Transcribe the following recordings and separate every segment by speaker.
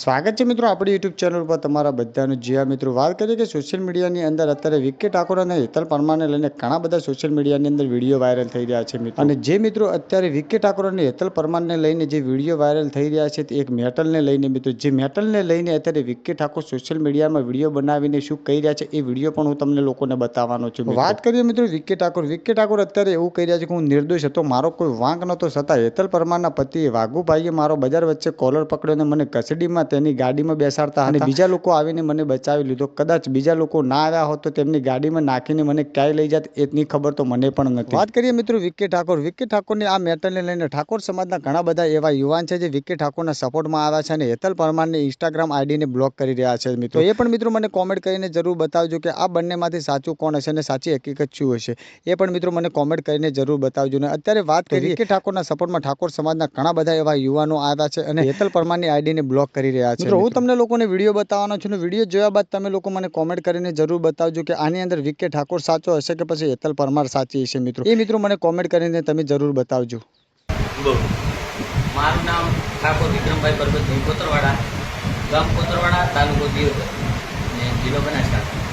Speaker 1: સ્વાગત છે મિત્રો આપણી યુટ્યુબ ચેનલ પર તમારા બધાનું. જીયા મિત્રો, વાત કરીએ કે સોશિયલ મીડિયાની અંદર અત્યારે વિકે ઠાકોર અને હેતલ પરમારને લઈને ઘણા બધા સોશિયલ મીડિયાની અંદર વીડિયો વાયરલ થઈ રહ્યા છે, મિત્રો. અને જે મિત્રો અત્યારે વિકે ઠાકોર અને હેતલ પરમારને લઈને જે વીડિયો વાયરલ થઈ રહ્યા છે, તે એક મેટલને લઈને, મિત્રો, જે મેટલને લઈને અત્યારે વિકે ઠાકોર સોશિયલ મીડિયામાં વીડિયો બનાવીને શું કહી રહ્યા છે, એ વીડિયો પણ હું તમને લોકોને બતાવવાનો છું વાત કરીએ, મિત્રો વિકે ઠાકોર. વિકે ઠાકોર અત્યારે એવું કહી રહ્યા છે કે હું નિર્દોષ હતો, મારો કોઈ વાંક નહોતો છતાં હેતલ પરમારના પતિએ વાઘુભાઈએ મારો બજાર વચ્ચે કોલર પકડ્યો અને મને કસ્ટડીમાં તેની ગાડીમાં બેસાડતા અને બીજા લોકો આવીને મને બચાવી લીધો. કદાચ બીજા લોકો ના આવ્યા હોત તો તેમની ગાડીમાં નાખીને મને ક્યાંય લઈ જાત એની ખબર તો મને પણ નથી. વાત કરીએ મિત્રો વિકે ઠાકોર. વિકે ઠાકોરની આ મેટરને લઈને ઠાકોર સમાજના ઘણા બધા એવા યુવાન છે જે વિકે ઠાકોરના સપોર્ટમાં આવ્યા છે અને હેતલ પરમારની ઇન્સ્ટાગ્રામ આઈડીને બ્લોક કરી રહ્યા છે મિત્રો. એ પણ મિત્રો મને કોમેન્ટ કરીને જરૂર બતાવજો કે આ બંનેમાંથી સાચું કોણ હશે અને સાચી હકીકત શું હશે. એ પણ મિત્રો મને કોમેન્ટ કરીને જરૂર બતાવજો. અને અત્યારે વાત કરીએ વિકે ઠાકોરના સપોર્ટમાં ઠાકોર સમાજના ઘણા બધા એવા યુવાનો આવ્યા છે અને હેતલ પરમારની આઈડીને બ્લોક કરી રહ્યા છે મિત્રો હું તમને લોકોને વીડિયો બતાવવાનો છું ને વીડિયો જોયા બાદ તમે લોકો મને કોમેન્ટ કરીને જરૂર બતાવજો કે આની અંદર વિકે ઠાકોર સાચો હશે કે પછી હેતલ પરમાર સાચી હશે મિત્રો. એ મિત્રો મને કોમેન્ટ કરીને તમે જરૂર બતાવજો.
Speaker 2: મારું નામ ઠાકોર વિક્રમભાઈ પરબતભાઈ કોતરવાડા ગામ કોતરવાડા તાલુકો દિયોદર અને જિલ્લો બનાસકાંઠા.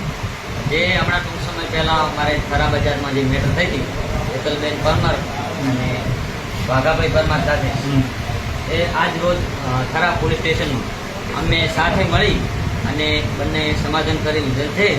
Speaker 2: જે હમણાં ટૂંક સમય પહેલાં અમારે ખરા બજારમાં જે મેટર થઈ હતી હેતલબેન પરમાર અને વાઘાભાઈ પરમાર સાથે. એ આજ રોજ થરા પોલીસ સ્ટેશનમાં. અમે સાથે મળી અને બંને સમાધાન કરી લીધેલ છે